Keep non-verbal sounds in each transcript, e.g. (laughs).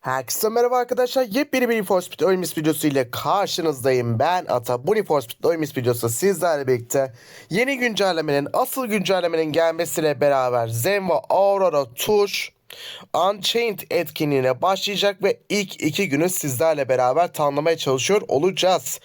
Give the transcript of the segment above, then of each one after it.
Herkese merhaba arkadaşlar. Yepyeni bir Need for Speed oyun Miss videosu ile karşınızdayım. Ben Ata. Bu Need for Speed oyun Miss videosu sizlerle birlikte yeni güncellemenin, asıl güncellemenin gelmesiyle beraber Zenva Aurora Tour Unchained etkinliğine başlayacak ve ilk iki günü sizlerle beraber tamamlamaya çalışıyor olacağız.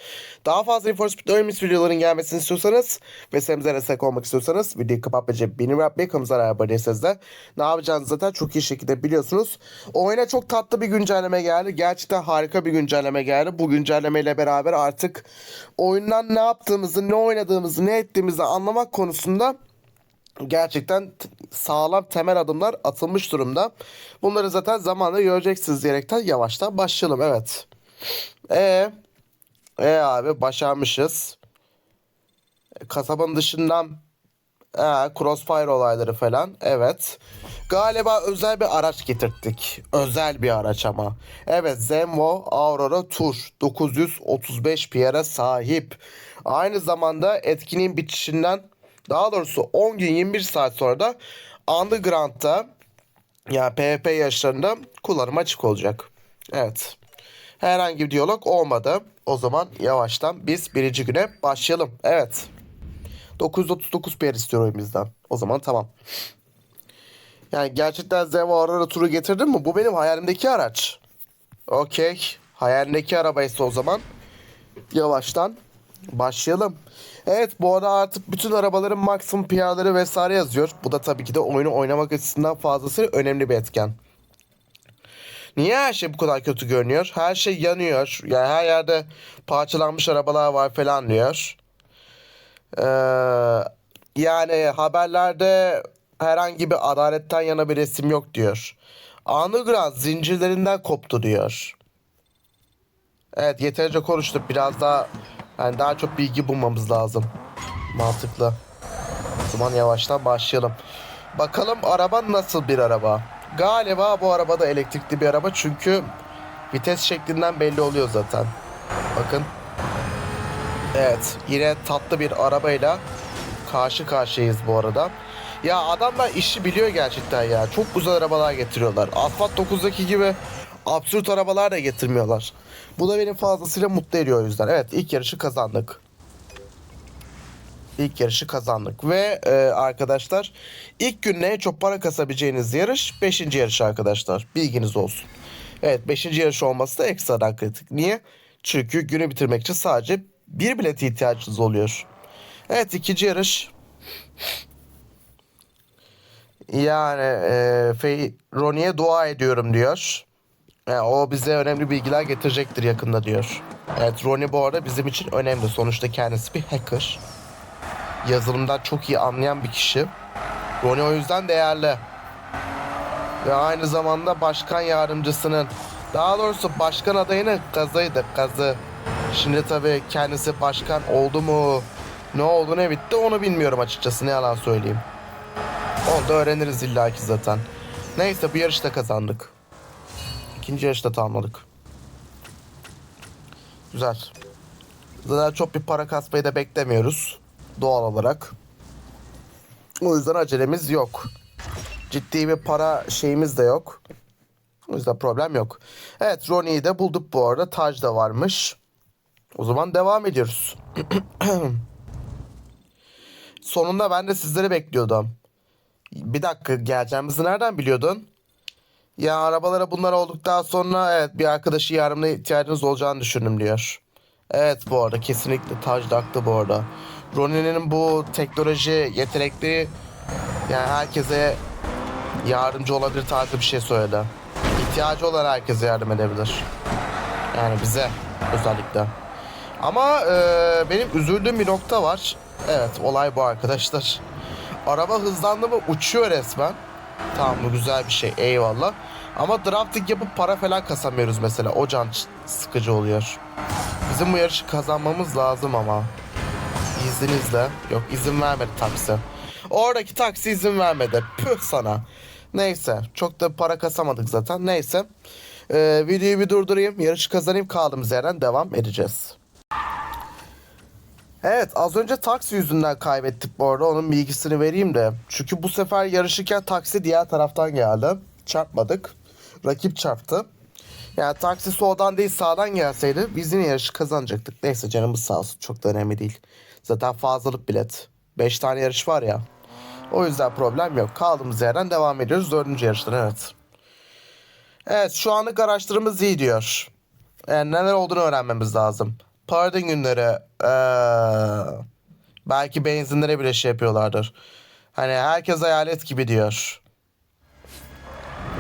Daha fazla Need for Speed Miss videoların gelmesini istiyorsanız ve senimize destek olmak istiyorsanız videoyu kapatmayacak benim yapmayı kanalımıza abone de ne yapacağınızı zaten çok iyi şekilde biliyorsunuz. Oyuna çok tatlı bir güncelleme geldi. Gerçekten harika bir güncelleme geldi. Bu güncellemeyle beraber artık oyundan ne yaptığımızı, ne oynadığımızı, ne ettiğimizi anlamak konusunda gerçekten sağlam temel adımlar atılmış durumda. Bunları zaten zamanla göreceksiniz diyerekten yavaştan başlayalım. Evet. E e abi başarmışız. Kasabanın dışından e, crossfire olayları falan. Evet. Galiba özel bir araç getirttik. Özel bir araç ama. Evet Zenvo Aurora Tour 935 PR'a sahip. Aynı zamanda etkinliğin bitişinden daha doğrusu 10 gün 21 saat sonra da Underground'da yani PvP yarışlarında kullanıma açık olacak. Evet. Herhangi bir diyalog olmadı. O zaman yavaştan biz birinci güne başlayalım. Evet. 939 PR istiyor oyun O zaman tamam. Yani gerçekten Zeva Aurora turu getirdin mi? Bu benim hayalimdeki araç. Okey. Hayalimdeki arabaysa o zaman yavaştan başlayalım. Evet bu arada artık bütün arabaların maksimum PR'ları vesaire yazıyor. Bu da tabii ki de oyunu oynamak açısından fazlasıyla önemli bir etken. Niye her şey bu kadar kötü görünüyor? Her şey yanıyor. Yani her yerde parçalanmış arabalar var falan diyor. Ee, yani haberlerde herhangi bir adaletten yana bir resim yok diyor. Underground zincirlerinden koptu diyor. Evet yeterince konuştuk. Biraz daha yani daha çok bilgi bulmamız lazım. Mantıklı. O zaman yavaştan başlayalım. Bakalım araba nasıl bir araba? Galiba bu araba da elektrikli bir araba çünkü vites şeklinden belli oluyor zaten. Bakın. Evet yine tatlı bir arabayla karşı karşıyayız bu arada. Ya adamlar işi biliyor gerçekten ya. Çok güzel arabalar getiriyorlar. Asfalt 9'daki gibi absürt arabalar da getirmiyorlar. Bu da beni fazlasıyla mutlu ediyor o yüzden. Evet ilk yarışı kazandık. İlk yarışı kazandık. Ve e, arkadaşlar ilk gün en çok para kasabileceğiniz yarış 5. yarış arkadaşlar. Bilginiz olsun. Evet 5. yarış olması da ekstradan kritik. Niye? Çünkü günü bitirmek için sadece bir bilete ihtiyacınız oluyor. Evet ikinci yarış. Yani e, Fey Ronnie'ye dua ediyorum diyor. Yani o bize önemli bilgiler getirecektir yakında diyor. Evet Ronnie bu arada bizim için önemli. Sonuçta kendisi bir hacker. Yazılımdan çok iyi anlayan bir kişi. Ronnie o yüzden değerli. Ve aynı zamanda başkan yardımcısının daha doğrusu başkan adayının kazıydı kazı. Şimdi tabii kendisi başkan oldu mu ne oldu ne bitti onu bilmiyorum açıkçası ne yalan söyleyeyim. Onu da öğreniriz illaki zaten. Neyse bu yarışta kazandık. İkinci yarışta tamamladık. Güzel. Zaten çok bir para kasmayı da beklemiyoruz. Doğal olarak. O yüzden acelemiz yok. Ciddi bir para şeyimiz de yok. O yüzden problem yok. Evet Ronnie'yi de bulduk bu arada. Taj da varmış. O zaman devam ediyoruz. (clears throat) Sonunda ben de sizleri bekliyordum. Bir dakika geleceğimizi nereden biliyordun? Ya arabalara bunlar olduktan sonra evet bir arkadaşı yardımına ihtiyacınız olacağını düşündüm diyor. Evet bu arada kesinlikle Taj da bu arada. Ronin'in bu teknoloji yetenekleri yani herkese yardımcı olabilir tarzı bir şey söyledi. İhtiyacı olan herkese yardım edebilir. Yani bize özellikle. Ama e, benim üzüldüğüm bir nokta var. Evet olay bu arkadaşlar. Araba hızlandı mı uçuyor resmen. Tamam bu güzel bir şey eyvallah. Ama drafting yapıp para falan kasamıyoruz mesela. O can sıkıcı oluyor. Bizim bu yarışı kazanmamız lazım ama. İzninizle. Yok izin vermedi taksi. Oradaki taksi izin vermedi. Püh sana. Neyse. Çok da para kasamadık zaten. Neyse. Ee, videoyu bir durdurayım. Yarışı kazanayım. Kaldığımız yerden devam edeceğiz. Evet az önce taksi yüzünden kaybettik bu arada onun bilgisini vereyim de. Çünkü bu sefer yarışırken taksi diğer taraftan geldi. Çarpmadık. Rakip çarptı. Yani taksi soldan değil sağdan gelseydi biz yine yarışı kazanacaktık. Neyse canımız sağ olsun çok da önemli değil. Zaten fazlalık bilet. 5 tane yarış var ya. O yüzden problem yok. Kaldığımız yerden devam ediyoruz. Dördüncü yarıştan evet. Evet şu anlık araştırmamız iyi diyor. Yani neler olduğunu öğrenmemiz lazım. Pardon günleri eee, belki benzinlere bile şey yapıyorlardır. Hani herkes hayalet gibi diyor.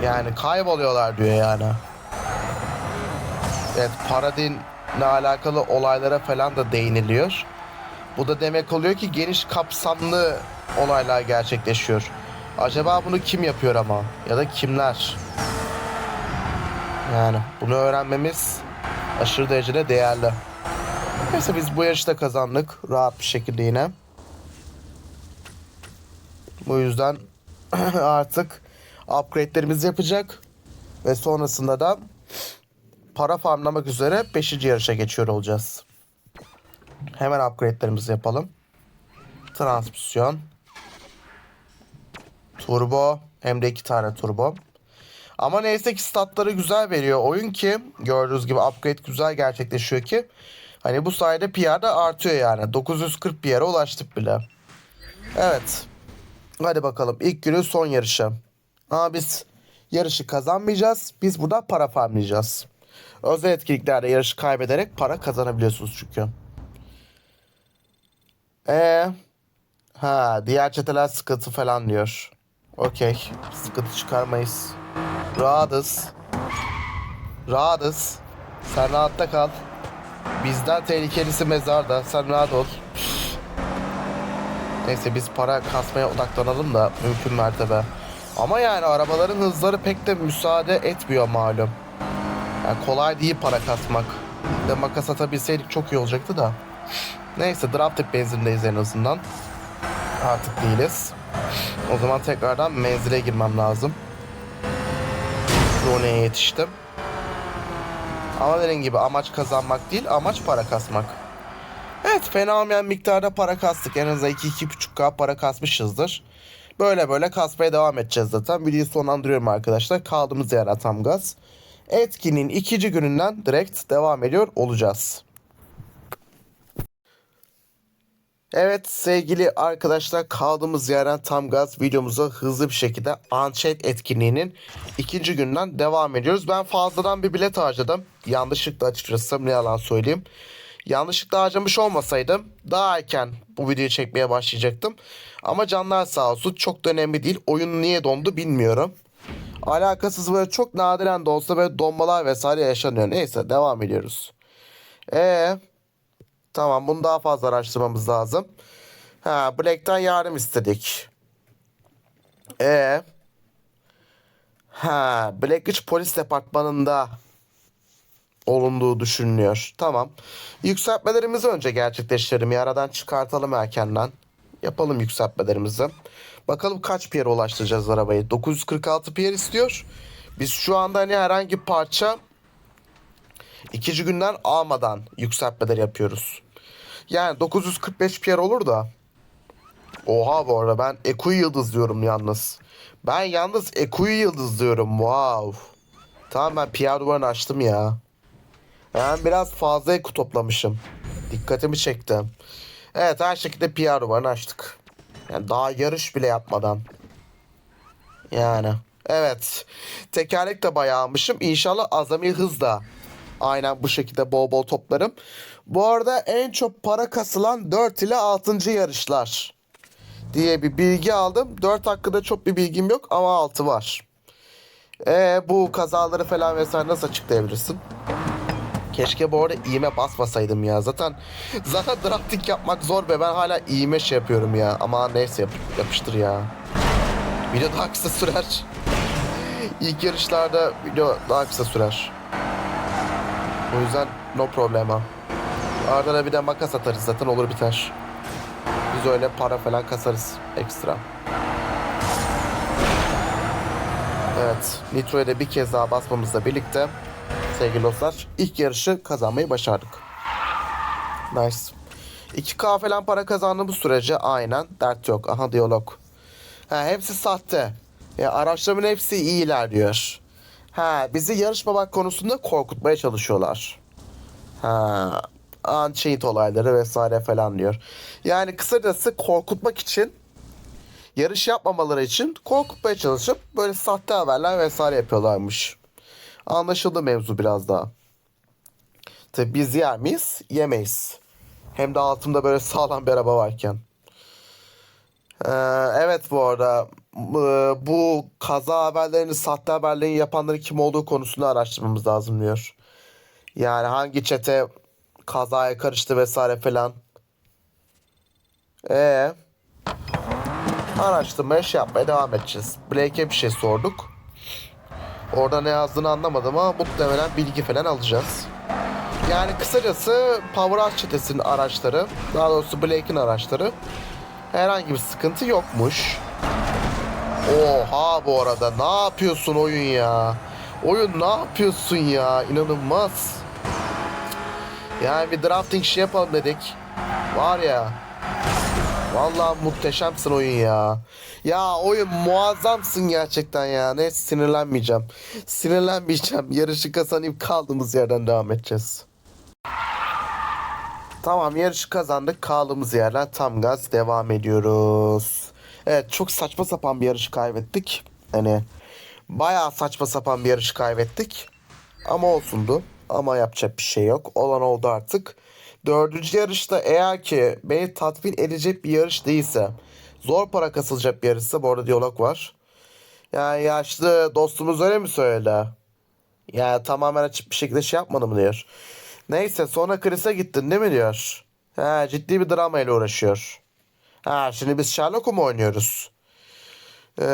Yani kayboluyorlar diyor yani. Evet Paradin'le alakalı olaylara falan da değiniliyor. Bu da demek oluyor ki geniş kapsamlı olaylar gerçekleşiyor. Acaba bunu kim yapıyor ama? Ya da kimler? Yani bunu öğrenmemiz aşırı derecede değerli. Neyse biz bu yarışta kazandık. Rahat bir şekilde yine. Bu yüzden (clears throat) artık upgrade'lerimizi yapacak. Ve sonrasında da para farmlamak üzere 5. yarışa geçiyor olacağız. Hemen upgrade'lerimizi yapalım. Transmisyon. Turbo. Hem de iki tane turbo. Ama neyse ki statları güzel veriyor oyun ki gördüğünüz gibi upgrade güzel gerçekleşiyor ki hani bu sayede PR da artıyor yani. 940 PR'e ulaştık bile. Evet. Hadi bakalım ilk günün son yarışı. Ama biz yarışı kazanmayacağız. Biz burada para farmlayacağız. Özel etkinliklerde yarışı kaybederek para kazanabiliyorsunuz çünkü. Ee, ha diğer çeteler sıkıntı falan diyor. Okey. Sıkıntı çıkarmayız. Rahatız. Rahatız. Sen rahatta kal. Bizden tehlikelisi mezarda. Sen rahat ol. Neyse biz para kasmaya odaklanalım da mümkün mertebe. Ama yani arabaların hızları pek de müsaade etmiyor malum. Yani kolay değil para kasmak. Bir De makas atabilseydik çok iyi olacaktı da. Neyse draft tip benzindeyiz en azından. Artık değiliz. O zaman tekrardan menzile girmem lazım. Rone'ye yetiştim. Ama dediğim gibi amaç kazanmak değil amaç para kasmak. Evet fena olmayan miktarda para kastık. En azından 2-2,5k para kasmışızdır. Böyle böyle kasmaya devam edeceğiz zaten. Videoyu sonlandırıyorum arkadaşlar. Kaldığımız yer tam gaz. Etkinin ikinci gününden direkt devam ediyor olacağız. Evet sevgili arkadaşlar kaldığımız yerden tam gaz videomuza hızlı bir şekilde Unchained etkinliğinin ikinci günden devam ediyoruz. Ben fazladan bir bilet harcadım. Yanlışlıkla açıkçası ne yalan söyleyeyim. Yanlışlıkla harcamış olmasaydım daha erken bu videoyu çekmeye başlayacaktım. Ama canlar sağ olsun çok da önemli değil. Oyun niye dondu bilmiyorum. Alakasız böyle çok nadiren de olsa böyle donmalar vesaire yaşanıyor. Neyse devam ediyoruz. Eee Tamam bunu daha fazla araştırmamız lazım. Ha Black'ten yardım istedik. E Ha Blackridge Polis Departmanı'nda olunduğu düşünülüyor. Tamam. Yükseltmelerimizi önce gerçekleştirelim. Ya aradan çıkartalım erkenden. Yapalım yükseltmelerimizi. Bakalım kaç PR ulaştıracağız arabayı. 946 PR istiyor. Biz şu anda hani herhangi parça ikinci günden almadan yükseltmeler yapıyoruz. Yani 945 PR olur da. Oha bu arada ben Eku'yu yıldız diyorum yalnız. Ben yalnız Eku'yu yıldız diyorum. Wow. Tamam ben PR duvarını açtım ya. Ben biraz fazla Eku toplamışım. Dikkatimi çekti. Evet her şekilde PR duvarını açtık. Yani daha yarış bile yapmadan. Yani. Evet. Tekerlek de bayağı almışım. İnşallah azami hız da aynen bu şekilde bol bol toplarım. Bu arada en çok para kasılan 4 ile 6. yarışlar diye bir bilgi aldım. 4 hakkında çok bir bilgim yok ama 6 var. E bu kazaları falan vesaire nasıl açıklayabilirsin? Keşke bu arada iğme basmasaydım ya. Zaten (laughs) zaten drafting yapmak zor be. Ben hala iğme şey yapıyorum ya. Ama neyse yap, yapıştır ya. Video daha kısa sürer. (laughs) İlk yarışlarda video daha kısa sürer. O yüzden no problema. Arada da bir de makas atarız zaten olur biter. Biz öyle para falan kasarız ekstra. Evet. Nitro'ya da bir kez daha basmamızla birlikte sevgili dostlar ilk yarışı kazanmayı başardık. Nice. 2K falan para kazandığımız sürece aynen dert yok. Aha diyalog. Ha, hepsi sahte. Ya, araçların hepsi iyi ilerliyor. Ha bizi yarışmamak konusunda korkutmaya çalışıyorlar. Ha Unchained olayları vesaire falan diyor. Yani kısacası korkutmak için yarış yapmamaları için korkutmaya çalışıp böyle sahte haberler vesaire yapıyorlarmış. Anlaşıldı mevzu biraz daha. Tabi biz yer miyiz? Yemeyiz. Hem de altımda böyle sağlam bir araba varken. Ee, evet bu arada bu- kaza haberlerini, sahte haberlerini yapanların kim olduğu konusunu araştırmamız lazım diyor. Yani hangi çete kazaya karıştı vesaire falan. Ee, araştırmaya şey yapmaya devam edeceğiz. Blake'e bir şey sorduk. Orada ne yazdığını anlamadım ama muhtemelen bilgi falan alacağız. Yani kısacası Powerhouse çetesinin araçları, daha doğrusu Blake'in araçları herhangi bir sıkıntı yokmuş. Oha bu arada ne yapıyorsun oyun ya? Oyun ne yapıyorsun ya? İnanılmaz. Yani bir drafting şey yapalım dedik. Var ya. Vallahi muhteşemsin oyun ya. Ya oyun muazzamsın gerçekten ya. Neyse sinirlenmeyeceğim. Sinirlenmeyeceğim. Yarışı kazanıp kaldığımız yerden devam edeceğiz. Tamam yarışı kazandık. Kaldığımız yerden tam gaz devam ediyoruz. Evet çok saçma sapan bir yarışı kaybettik. Hani bayağı saçma sapan bir yarışı kaybettik. Ama olsundu. Ama yapacak bir şey yok. Olan oldu artık. Dördüncü yarışta eğer ki beni tatmin edecek bir yarış değilse zor para kasılacak bir yarışsa bu arada diyalog var. Yani yaşlı dostumuz öyle mi söyledi? Yani tamamen açık bir şekilde şey yapmadı mı diyor. Neyse sonra Chris'e gittin değil mi diyor. Ha, ciddi bir drama ile uğraşıyor. Ha, şimdi biz Sherlock'u mu oynuyoruz? Ee,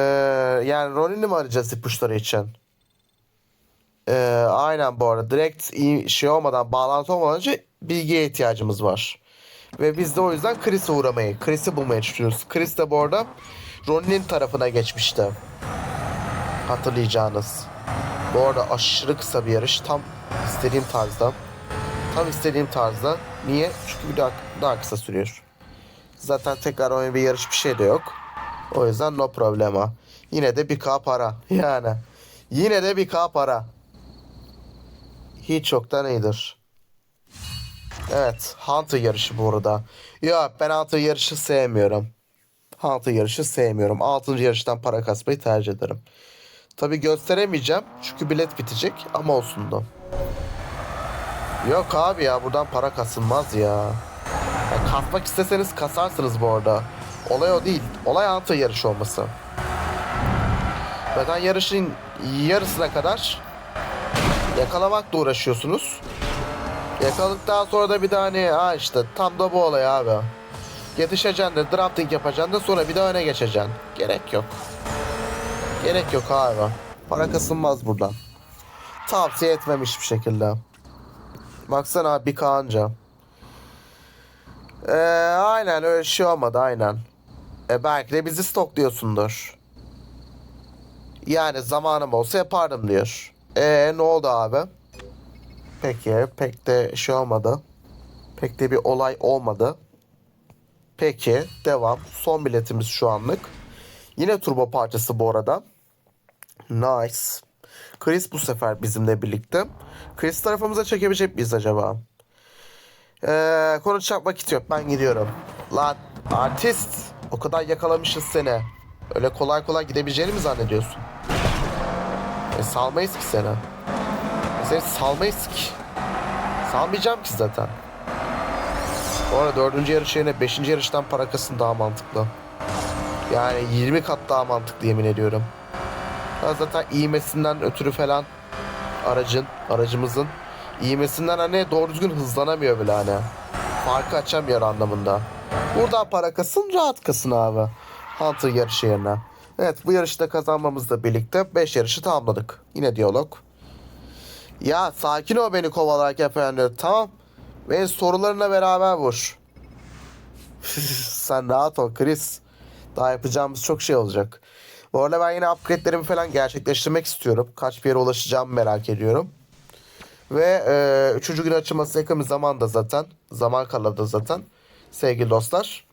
yani Ronin'i mi arayacağız ipuçları için? Ee, aynen bu arada. Direkt şey olmadan, bağlantı olmadan önce bilgiye ihtiyacımız var. Ve biz de o yüzden Chris'e uğramayı, Chris'i bulmaya çalışıyoruz. Chris de bu arada Ronin'in tarafına geçmişti. Hatırlayacağınız. Bu arada aşırı kısa bir yarış. Tam istediğim tarzda. Tam istediğim tarzda. Niye? Çünkü bir daha, daha kısa sürüyor. Zaten tekrar oyun bir yarış bir şey de yok. O yüzden no problema. Yine de bir K para. (laughs) Yani. Yine de bir K para. Hiç yoktan iyidir. Evet. Hunter yarışı bu arada. Ya ben Hunter yarışı sevmiyorum. Hunter yarışı sevmiyorum. 6. yarıştan para kasmayı tercih ederim. Tabi gösteremeyeceğim. Çünkü bilet bitecek. Ama olsun da. Yok abi ya buradan para kasılmaz ya. ya kasmak isteseniz kasarsınız bu arada. Olay o değil. Olay Hunter yarışı olması. Zaten yarışın yarısına kadar yakalamakla uğraşıyorsunuz. Yakaladıktan sonra da bir daha hani ha işte tam da bu olay abi. Yetişeceksin de drafting yapacaksın da sonra bir daha öne geçeceksin. Gerek yok. Gerek yok abi. Para kasılmaz buradan. Tavsiye etmemiş bir şekilde. Baksana abi bir kanca. Ee, aynen öyle şey olmadı aynen. E belki de bizi stokluyorsundur. Yani zamanım olsa yapardım diyor. E ne oldu abi? Peki pek de şey olmadı. Pek de bir olay olmadı. Peki devam. Son biletimiz şu anlık. Yine turbo parçası bu arada. Nice. Chris bu sefer bizimle birlikte. Chris tarafımıza çekebilecek miyiz acaba? Ee, konuşacak vakit yok. Ben gidiyorum. Lan artist. O kadar yakalamışız seni. Öyle kolay kolay gidebileceğini mi zannediyorsun? E, salmayız ki seni. E, seni salmayız ki. Salmayacağım ki zaten. Bu arada dördüncü yarış yerine beşinci yarıştan para kasın daha mantıklı. Yani 20 kat daha mantıklı yemin ediyorum. Ha, zaten iğmesinden ötürü falan aracın, aracımızın iğmesinden hani doğru düzgün hızlanamıyor bile hani. Farkı açamıyor anlamında. Buradan para kasın rahat kasın abi. Hunter yarışı yerine. Evet bu yarışta kazanmamızla birlikte 5 yarışı tamamladık. Yine diyalog. Ya sakin ol beni kovalarken falan diyor. Tamam. Ve sorularına beraber vur. (laughs) Sen rahat ol Chris. Daha yapacağımız çok şey olacak. Bu arada ben yine upgrade'lerimi falan gerçekleştirmek istiyorum. Kaç bir yere ulaşacağımı merak ediyorum. Ve e, üçüncü gün açılması yakın bir zamanda zaten. Zaman kaladı zaten. Sevgili dostlar.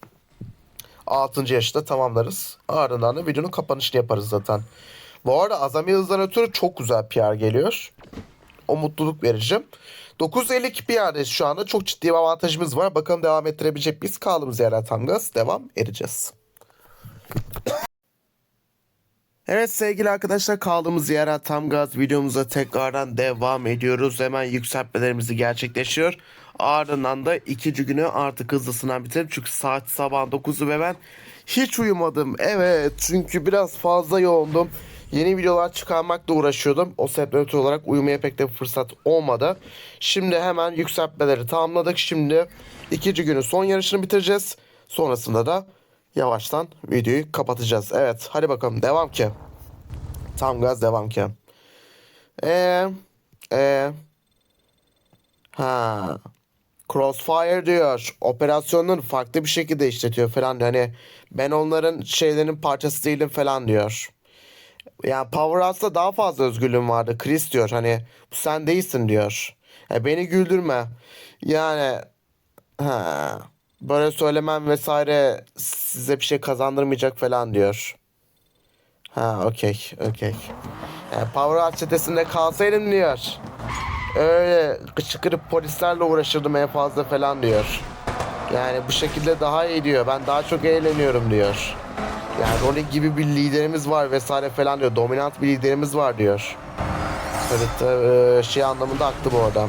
6. yaşta tamamlarız. Ardından da videonun kapanışını yaparız zaten. Bu arada azami hızdan ötürü çok güzel PR geliyor. O mutluluk verici. 952 PR'deyiz şu anda. Çok ciddi bir avantajımız var. Bakalım devam ettirebilecek biz kaldığımız yerden tam gaz devam edeceğiz. Evet sevgili arkadaşlar kaldığımız yerden tam gaz videomuza tekrardan devam ediyoruz. Hemen yükseltmelerimizi gerçekleşiyor. Ardından da ikinci günü artık hızlısından bitirelim. Çünkü saat sabah 9'u ve ben hiç uyumadım. Evet çünkü biraz fazla yoğundum. Yeni videolar çıkarmakla uğraşıyordum. O sebepten ötürü olarak uyumaya pek de fırsat olmadı. Şimdi hemen yükseltmeleri tamamladık. Şimdi ikinci günün son yarışını bitireceğiz. Sonrasında da yavaştan videoyu kapatacağız. Evet hadi bakalım devam ki. Tam gaz devam ki. Eee eee ha Crossfire diyor. Operasyonları farklı bir şekilde işletiyor falan. Hani ben onların şeylerin parçası değilim falan diyor. Yani Powerhouse'da daha fazla özgürlüğüm vardı. Chris diyor hani bu sen değilsin diyor. Ya beni güldürme. Yani ha, böyle söylemem vesaire size bir şey kazandırmayacak falan diyor. Ha okey okey. Yani Powerhouse çetesinde kalsaydım diyor. Öyle çıkırıp polislerle uğraşırdım en fazla falan diyor. Yani bu şekilde daha iyi diyor. Ben daha çok eğleniyorum diyor. Yani Ronnie gibi bir liderimiz var vesaire falan diyor. Dominant bir liderimiz var diyor. Evet e, şey anlamında haklı bu arada.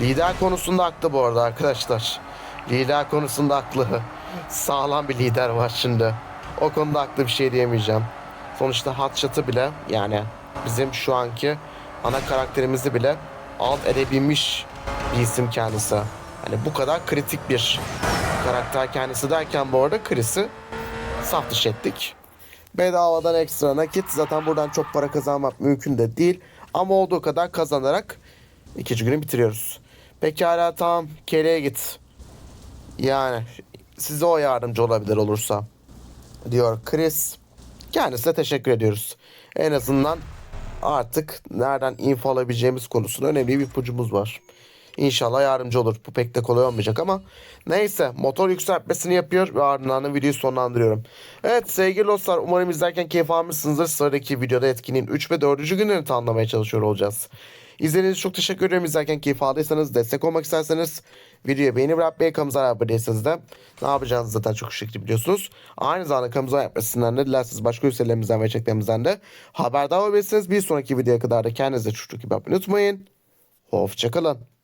Lider konusunda haklı bu arada arkadaşlar. Lider konusunda haklı. (laughs) Sağlam bir lider var şimdi. O konuda haklı bir şey diyemeyeceğim. Sonuçta Hotshot'ı bile yani bizim şu anki ana karakterimizi bile alt edebilmiş bir isim kendisi. Hani bu kadar kritik bir karakter kendisi derken bu arada Chris'i saf dışı ettik. Bedavadan ekstra nakit. Zaten buradan çok para kazanmak mümkün de değil. Ama olduğu kadar kazanarak ikinci günü bitiriyoruz. Pekala tamam. Kele'ye git. Yani size o yardımcı olabilir olursa. Diyor Chris. Kendisine teşekkür ediyoruz. En azından artık nereden info alabileceğimiz konusunda önemli bir ipucumuz var. İnşallah yardımcı olur. Bu pek de kolay olmayacak ama neyse motor yükseltmesini yapıyor ve ardından da videoyu sonlandırıyorum. Evet sevgili dostlar umarım izlerken keyif almışsınızdır. Sıradaki videoda etkinliğin 3 ve 4. günlerini tamamlamaya çalışıyor olacağız. İzlediğiniz çok teşekkür ederim. İzlerken keyif aldıysanız, destek olmak isterseniz videoya beğeni bırakmayı, kanalımıza abone değilseniz de ne yapacağınızı zaten çok şekilde biliyorsunuz. Aynı zamanda kanalımıza yapmasından da dilerseniz başka ülkelerimizden ve içeriklerimizden de haberdar olabilirsiniz. Bir sonraki videoya kadar da kendinize çok iyi bakmayı unutmayın. Hoşçakalın.